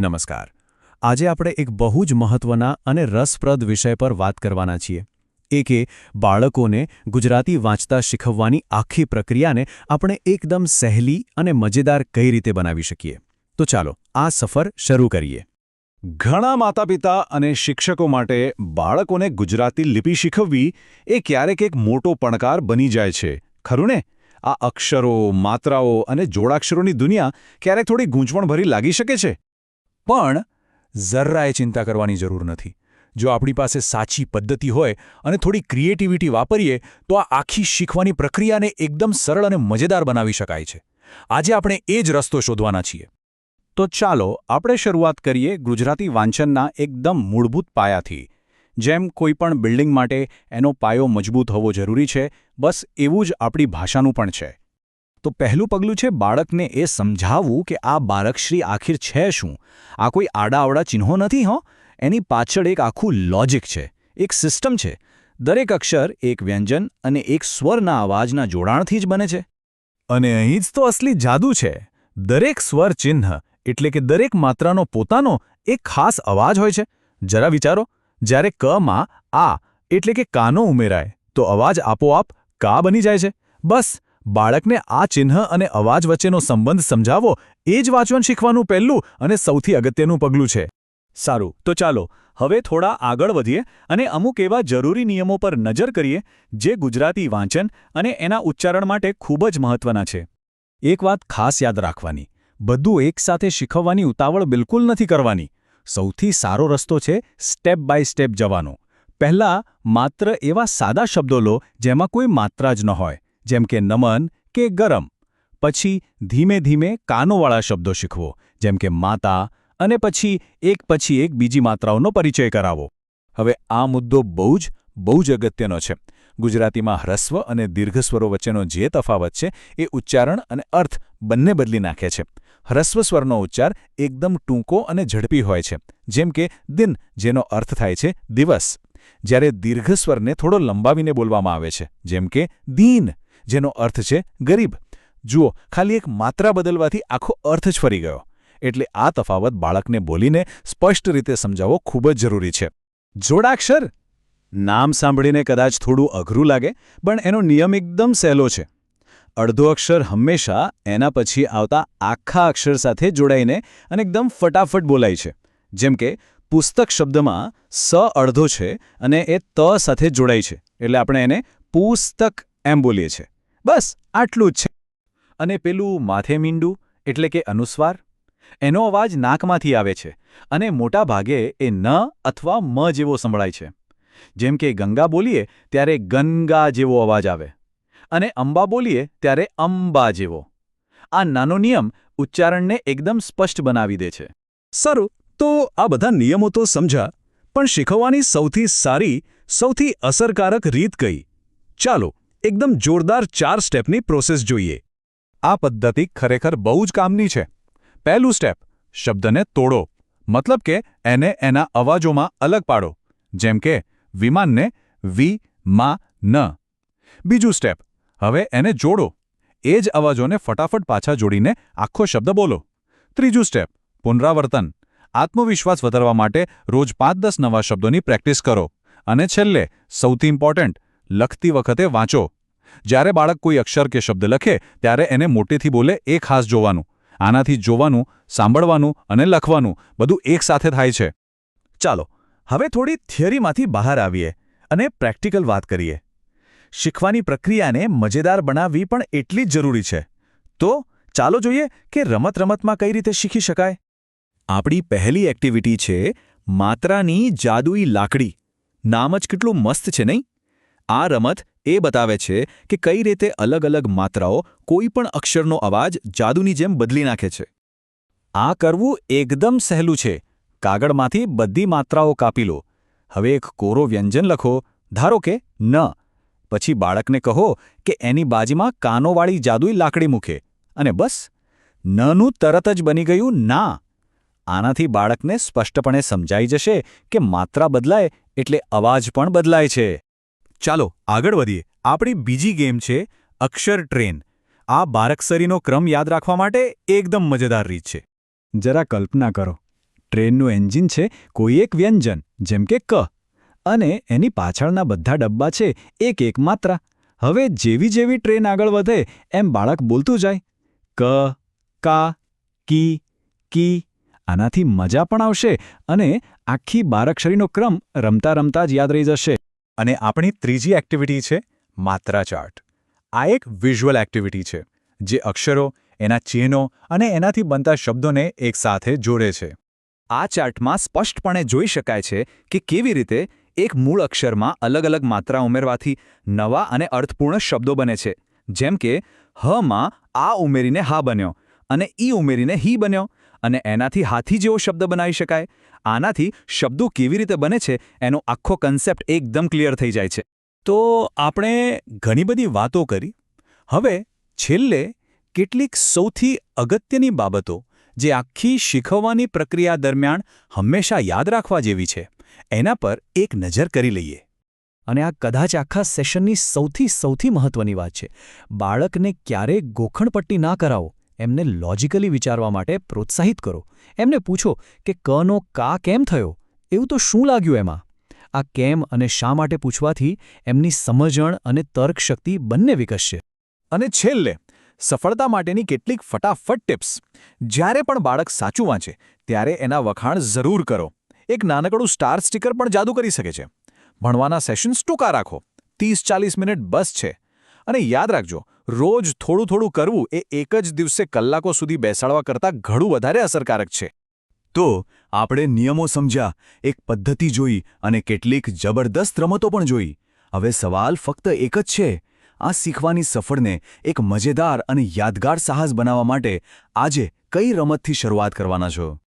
નમસ્કાર. આજે આપણે એક બહુ જ મહત્વના અને રસપ્રદ વિષય પર વાત કરવાના છીએ. એ કે, બાળકોને ગુજરાતી વાંચતા શીખવવાની આખી પ્રક્રિયાને આપણે એકદમ સહેલી અને મજેદાર કઈ રીતે બનાવી શકીએ? તો ચાલો, આ સફર શરૂ કરીએ. ઘણા માતાપિતા અને શિક્ષકો માટે બાળકોને ગુજરાતી લિપિ શીખવવી એ ક્યારેક એક મોટો પડકાર બની જાય છે. ખરું ને? આ અક્ષરો, માત્રાઓ અને જોડાક્ષરોની દુનિયા ક્યારેક થોડી ગૂંચવણભરી લાગી શકે છે? પણ જરાય ચિંતા કરવાની જરૂર નથી. જો આપણી પાસે સાચી પદ્ધતિ હોય અને થોડી ક્રિએટિવિટી વાપરીએ, તો આ આખી શીખવાની પ્રક્રિયાને એકદમ સરળ અને મજેદાર બનાવી શકાય છે. આજે આપણે એ જ રસ્તો શોધવાના છીએ. તો ચાલો આપણે શરૂઆત કરીએ ગુજરાતી વાંચનના એકદમ મૂળભૂત પાયાથી. જેમ કોઈપણ બિલ્ડિંગ માટે એનો પાયો મજબૂત હોવો જરૂરી છે, બસ એવું જ આપણી ભાષાનું પણ છે. તો પહેલું પગલું છે બાળકને એ સમજાવવું કે આ બાળકશ્રી આખિર છે શું? આ કોઈ આડાઅવડા ચિહ્નો નથી, હો? એની પાછળ એક આખું લોજિક છે, એક સિસ્ટમ છે. દરેક અક્ષર એક વ્યંજન અને એક સ્વરના અવાજના જોડાણથી જ બને છે. અને અહીં જ તો અસલી જાદુ છે. દરેક સ્વર ચિહ્ન, એટલે કે દરેક માત્રાનો પોતાનો એક ખાસ અવાજ હોય છે. જરા વિચારો, જ્યારે ક માં આ, એટલે કે કાનો ઉમેરાય, તો અવાજ આપોઆપ કા બની જાય છે. બસ બાળકને આ ચિહ્ન અને અવાજ વચ્ચેનો સંબંધ સમજાવો, એ જ વાંચન શીખવાનું પહેલું અને સૌથી અગત્યનું પગલું છે. સારું, તો ચાલો, હવે થોડા આગળ વધીએ અને અમુક એવા જરૂરી નિયમો પર નજર કરીએ, જે ગુજરાતી વાંચન અને એના ઉચ્ચારણ માટે ખૂબ જ મહત્વના છે. એક વાત ખાસ યાદ રાખવાની, બધું એકસાથે શીખવવાની ઉતાવળ બિલકુલ નથી કરવાની. સૌથી સારો રસ્તો છે સ્ટેપ બાય સ્ટેપ જવાનો. પહેલા માત્ર એવા સાદા શબ્દો લો, જેમાં કોઈ માત્રા જ ન હોય. જેમ કે નમન કે ગરમ. પછી ધીમે ધીમે કાનોવાળા શબ્દો શીખવો, જેમ કે માતા અને પછી એક પછી એક બીજી માત્રાઓનો પરિચય કરાવો. હવે આ મુદ્દો બહુ જ બહુ જ અગત્યનો છે. ગુજરાતીમાં હ્રસ્વ અને દીર્ઘસ્વરો વચ્ચેનો જે તફાવત છે, એ ઉચ્ચારણ અને અર્થ બંને બદલી નાખે છે. હ્રસ્વ સ્વરનો ઉચ્ચાર એકદમ ટૂંકો અને ઝડપી હોય છે, જેમ કે દિન, જેનો અર્થ થાય છે દિવસ. જ્યારે દીર્ઘસ્વરને થોડો લંબાવીને બોલવામાં આવે છે, જેમ કે દીન જેનો અર્થ છે ગરીબ. જુઓ, ખાલી એક માત્રા બદલવાથી આખો અર્થ જ ફરી ગયો. એટલે આ તફાવત બાળકને બોલીને સ્પષ્ટ રીતે સમજાવવો ખૂબ જ જરૂરી છે. જોડાક્ષર! નામ સાંભળીને કદાચ થોડું અઘરું લાગે, પણ એનો નિયમ એકદમ સહેલો છે. અડધો અક્ષર હંમેશા એના પછી આવતા આખા અક્ષર સાથે જોડાઈને અને એકદમ ફટાફટ બોલાય છે. જેમ કે, પુસ્તક શબ્દમાં સ અડધો છે અને એ ત સાથે જોડાય છે. એટલે આપણે એને પુસ્તક એમ બોલીએ છીએ. બસ, આટલું જ છે. અને પેલું માથે મીંડું, એટલે કે અનુસ્વાર, એનો અવાજ નાકમાંથી આવે છે અને મોટા ભાગે એ ન અથવા મ જેવો સંભળાય છે. જેમ કે ગંગા બોલીએ ત્યારે ગંગા જેવો અવાજ આવે અને અંબા બોલીએ ત્યારે અંબા જેવો. આ નાનો નિયમ ઉચ્ચારણને એકદમ સ્પષ્ટ બનાવી દે છે. સારું, તો આ બધા નિયમો તો સમજા, પણ શીખવવાની સૌથી સારી, સૌથી અસરકારક રીત કઈ? ચાલો એકદમ જોરદાર ચાર સ્ટેપની પ્રોસેસ જોઈએ. આ પદ્ધતિ ખરેખર બહુ જ કામની છે. પહેલું સ્ટેપ, શબ્દને તોડો. મતલબ કે એને એના અવાજોમાં અલગ પાડો, જેમ કે, વિમાનને વી, માં, ન. બીજું સ્ટેપ, હવે એને જોડો. એ જ અવાજોને ફટાફટ પાછા જોડીને આખો શબ્દ બોલો. ત્રીજું સ્ટેપ, પુનરાવર્તન. આત્મવિશ્વાસ વધારવા માટે રોજ પાંચ દસ નવા શબ્દોની પ્રેક્ટિસ કરો. અને છેલ્લે, સૌથી ઇમ્પોર્ટન્ટ લખતી વખતે વાંચો. જ્યારે બાળક કોઈ અક્ષર કે શબ્દ લખે, ત્યારે એને મોટેથી બોલે એ ખાસ જોવાનું. આનાથી જોવાનું, સાંભળવાનું અને લખવાનું બધું એકસાથે થાય છે. ચાલો, હવે થોડી થિયરીમાંથી બહાર આવીએ અને પ્રેક્ટિકલ વાત કરીએ. શીખવાની પ્રક્રિયાને મજેદાર બનાવવી પણ એટલી જ જરૂરી છે. તો, ચાલો જોઈએ કે રમત રમતમાં કઈ રીતે શીખી શકાય. આપણી પહેલી એક્ટિવિટી છે માત્રાની જાદુઈ લાકડી. નામ જ કેટલું મસ્ત છે નહીં? આ રમત એ બતાવે છે કે કઈ રીતે અલગ અલગ માત્રાઓ કોઈ પણ અક્ષરનો અવાજ જાદુની જેમ બદલી નાખે છે. આ કરવું એકદમ સહેલું છે. કાગળમાંથી બધી માત્રાઓ કાપી લો. હવે એક કોરો વ્યંજન લખો. ધારો કે ન. પછી બાળકને કહો કે એની બાજુમાં કાનોવાળી જાદુઈ લાકડી મૂકે. અને બસ. નનું તરત જ બની ગયું ના. આનાથી બાળકને સ્પષ્ટપણે સમજાઈ જશે કે માત્રા બદલાય એટલે અવાજ પણ બદલાય છે. ચાલો આગળ વધીએ. આપણી બીજી ગેમ છે અક્ષર ટ્રેન. આ બારકસરીનો ક્રમ યાદ રાખવા માટે એકદમ મજેદાર રીત છે. જરા કલ્પના કરો. ટ્રેનનું એન્જિન છે કોઈ એક વ્યંજન, જેમ કે ક. અને એની પાછળના બધા ડબ્બા છે એક એક માત્રા. હવે જેવી જેવી ટ્રેન આગળ વધે, એમ બાળક બોલતું જાય. ક, કા, કી કી. આનાથી મજા પણ આવશે અને આખી બારક્ષરીનો ક્રમ રમતા રમતા જ યાદ રહી જશે. અને આપણી ત્રીજી એક્ટિવિટી છે માત્રા ચાર્ટ. આ એક વિઝ્યુઅલ એક્ટિવિટી છે, જે અક્ષરો, એના ચિહ્નો અને એનાથી બનતા શબ્દોને એકસાથે જોડે છે. આ ચાર્ટમાં સ્પષ્ટપણે જોઈ શકાય છે કે કેવી રીતે એક મૂળ અક્ષરમાં અલગ અલગ માત્રા ઉમેરવાથી નવા અને અર્થપૂર્ણ શબ્દો બને છે. જેમ કે હમાં આ ઉમેરીને હા બન્યો અને ઈ ઉમેરીને હી બન્યો. અને એનાથી હાથી જેવો શબ્દ બનાવી શકાય. આનાથી શબ્દો કેવી રીતે બને છે એનો આખો કન્સેપ્ટ એકદમ ક્લિયર થઈ જાય છે. તો આપણે ઘણી બધી વાતો કરી. હવે છેલ્લે કેટલીક સૌથી અગત્યની બાબતો જે આખી શીખવવાની પ્રક્રિયા દરમિયાન હંમેશા યાદ રાખવા જેવી છે. એના પર એક નજર કરી લઈએ. અને આ કદાચ આખા સેશનની સૌથી સૌથી મહત્વની વાત છે. બાળકને ક્યારેય ગોખણપટ્ટી ના કરાવો. એમને લોજિકલી વિચારવા માટે પ્રોત્સાહિત કરો. એમને પૂછો કે કનો કા કેમ થયો? એવું તો શું લાગ્યું એમાં? આ કેમ અને શા માટે પૂછવાથી એમની સમજણ અને તર્કશક્તિ બંને વિકસશે. અને છેલ્લે, સફળતા માટેની કેટલીક ફટાફટ ટિપ્સ. જ્યારે પણ બાળક સાચું વાંચે, ત્યારે એના વખાણ જરૂર કરો. એક નાનકડું સ્ટાર સ્ટીકર પણ જાદુ કરી શકે છે. ભણવાના સેશન્સ ટૂંકા રાખો. ત્રીસ ચાલીસ મિનિટ બસ છે. અને યાદ રાખજો રોજ થોડું થોડું કરવું એ એક જ દિવસે કલાકો સુધી બેસાડવા કરતાં ઘણું વધારે અસરકારક છે. તો, આપણે નિયમો સમજ્યા, એક પદ્ધતિ જોઈ અને કેટલીક જબરદસ્ત રમતો પણ જોઈ. હવે સવાલ ફક્ત એક જ છે. આ શીખવાની સફળને એક મજેદાર અને યાદગાર સાહસ બનાવવા માટે આજે કઈ રમતથી શરૂઆત કરવાના છો?